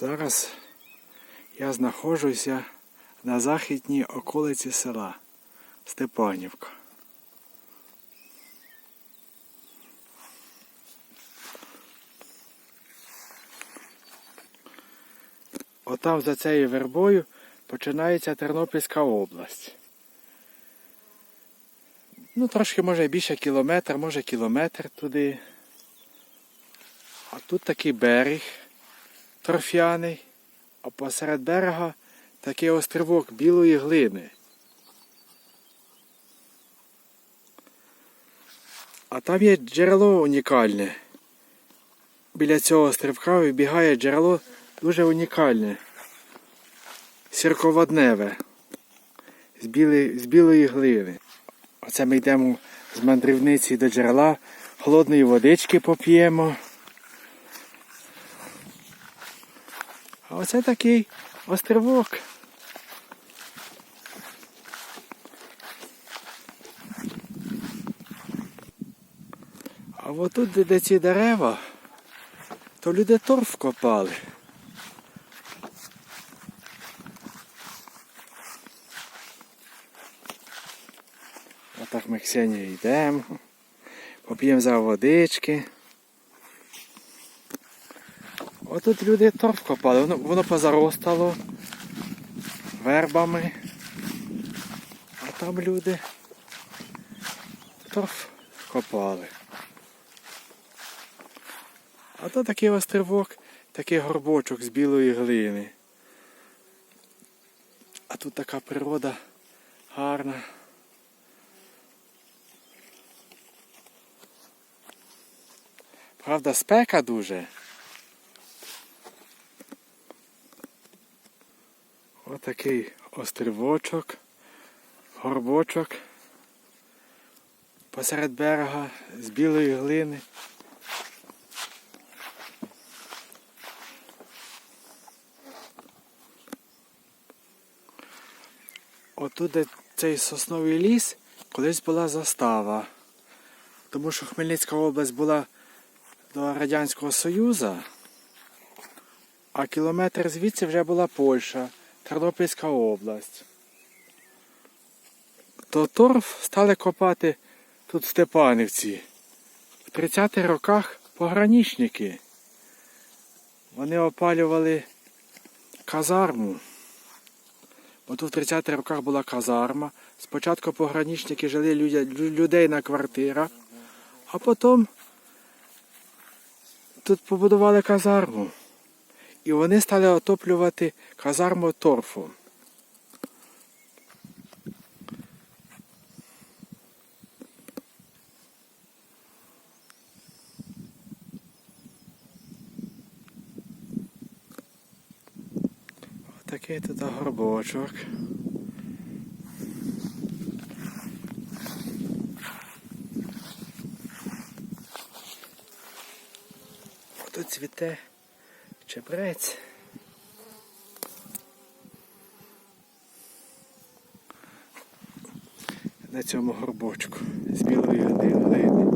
Зараз я знаходжуся на західній околиці села Степанівка. Отам за цією вербою починається Тернопільська область. Ну, трошки може більше кілометр, може кілометр туди. А тут такий берег торфяний, а посеред берега такий острівок білої глини. А там є джерело унікальне. Біля цього острівка вибігає джерело дуже унікальне. Сірководневе. З, білої, з білої глини. Оце ми йдемо з мандрівниці до джерела, холодної водички поп'ємо. Оце такий острівок. А отут, де, ці дерева, то люди торф копали. Отак ми Ксенію йдемо, поп'ємо за водички. Отут люди торф копали, воно, воно позаростало вербами. А там люди торф копали. А то такий острівок, такий горбочок з білої глини. А тут така природа гарна. Правда, спека дуже. Отакий острівочок, горбочок посеред берега з білої глини. Отут де цей сосновий ліс колись була застава. Тому що Хмельницька область була до Радянського Союзу, а кілометр звідси вже була Польща, Тернопільська область. То торф стали копати тут в Степанівці. В 30-х роках пограничники. Вони опалювали казарму. Бо тут в 30-х роках була казарма. Спочатку пограничники жили людей на квартирах, а потім тут побудували казарму. І вони стали отоплювати казарму торфом. Отакий тут горбочок. Тут цвіте чебрець. На цьому горбочку з білої глини.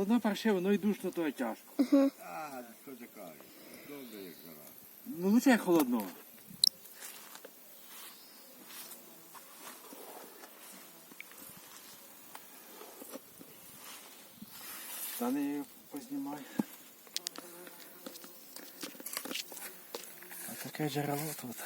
Холодно паршиво, воно і душно, то і тяжко. А, що ти кажеш? Добре, як зараз. Ну лучше як холодно. Стане її познімай. А таке джерело тут.